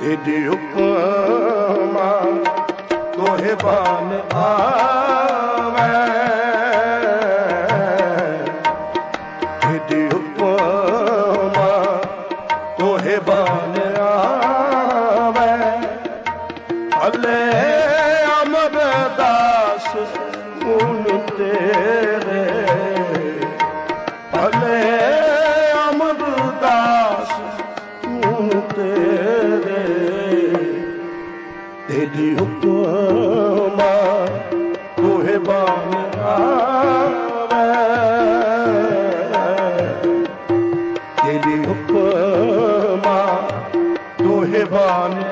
ਤੇਰੀ ਹੁਕਮਾ ਤੋਹੇ ਬਾਨ ਆਵੇ। ਤੇਰੀ ਹੁਕਮਾ ਤੋਹੇ ਬਾਨ ਆਵੇ। ਹਲੇ ਅਮਰਦਾਸ ਹੁਣ ਤੇਰੇ ਤੇਰੀ ਹੁਕਮਾ ਤੋਹੇ ਬਾਨ ਆਵੇ। ਤੇਰੀ ਹੁਕਮਾ ਤੋਹੇ ਬਾਨ